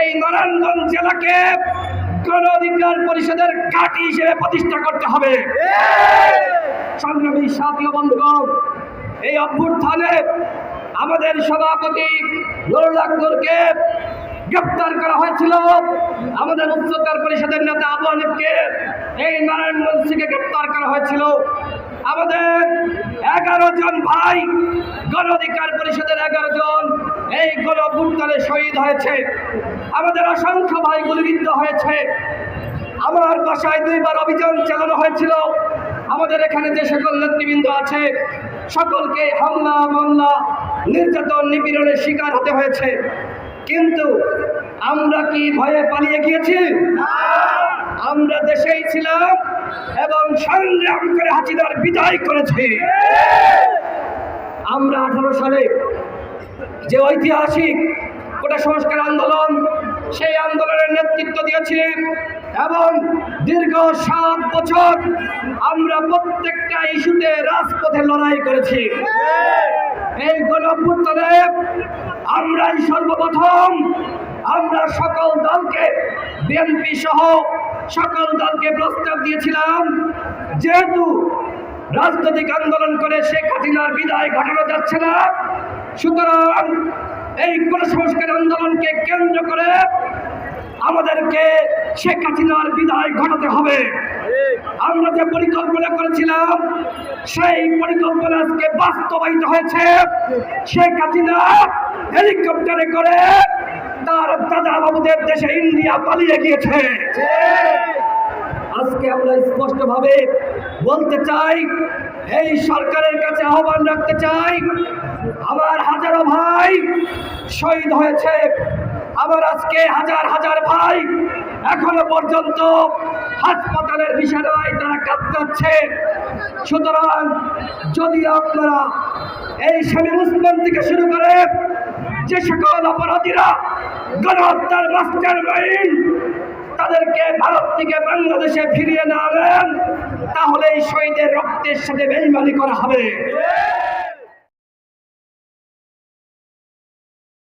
এই নারায়ণগঞ্জ জেলাকে গণ অধিকার পরিষদের ঘাঁটি হিসেবে প্রতিষ্ঠা করতে হবে। সংগ্রামী সাথী বন্ধুগণ, এই অভ্যুত্থানে আমাদের সভাপতি নুরুল আকবরকে গ্রেপ্তার করা হয়েছিল। আমাদের উচ্চতর পরিষদের নেতা আবু এই নারায়ণগঞ্জ থেকে গ্রেপ্তার করা হয়েছিল। আমাদের এগারো জন ভাই, গণ অধিকার পরিষদের এগারো জন, এই অভ্যুত্থানে শহীদ হয়েছে। আমাদের অসংখ্য ভাই গুলিবিদ্ধ হয়েছে। আমার বাসায় দুইবার অভিযান চালানো হয়েছিল। আমাদের এখানে যে সকল নেতৃবৃন্দ আছে সকলকে হামলা মামলা নির্যাতন নিপীড়নের শিকার হতে হয়েছে। কিন্তু আমরা কি ভয়ে পালিয়ে গিয়েছি? আমরা দেশেই ছিলাম এবং সংগ্রাম করে হাসিনার বিদায় করেছি। আমরা আঠারো সালে যে ঐতিহাসিক কোটা সংস্কার আন্দোলন, সেই আন্দোলনের নেতৃত্ব দিয়েছি এবং দীর্ঘ সাত বছর আমরা প্রত্যেকটা ইস্যুতে রাজপথে লড়াই করেছি। এই গণঅভ্যুত্থানে আমরাই সর্বপ্রথম, আমরা সকল দলকে, বিএনপি সহ সকল দলকে প্রস্তাব দিয়েছিলাম, যেহেতু রাজনৈতিক আন্দোলন করে শেখ হাসিনার বিদায় ঘটানো যাচ্ছে না সুতরাং এই সংস্কার আন্দোলনকে কেন্দ্র করে আমাদেরকে শেখ হাসিনার বিদায় ঘটাতে হবে। আমরা যে পরিকল্পনা করেছিলাম, সেই পরিকল্পনা আজকে বাস্তবায়িত হয়েছে। শেখ হাসিনা হেলিকপ্টারে করে তার দাদা বাবুদের দেশে ইন্ডিয়া পালিয়ে গিয়েছে। আজকে আমরা স্পষ্টভাবে বলতে চাই, এই সরকারের কাছে আহ্বান রাখতে চাই, আমার ভাই শহীদ হয়েছে। আবার আজকে হাজার হাজার ভাই এখনও পর্যন্ত হাসপাতালের বিছানায় তারা কাঁদছে। সুতরাং যদি আপনারা এই স্বামী মুসলিম থেকে শুরু করে যে সকল অপরাধীরা গণহত্যার মাস্টার মাইন্ড তাদেরকে ভারত থেকে বাংলাদেশে ফিরিয়ে না আনেন তাহলে এই শহীদের রক্তের সাথে বেইমানি করা হবে।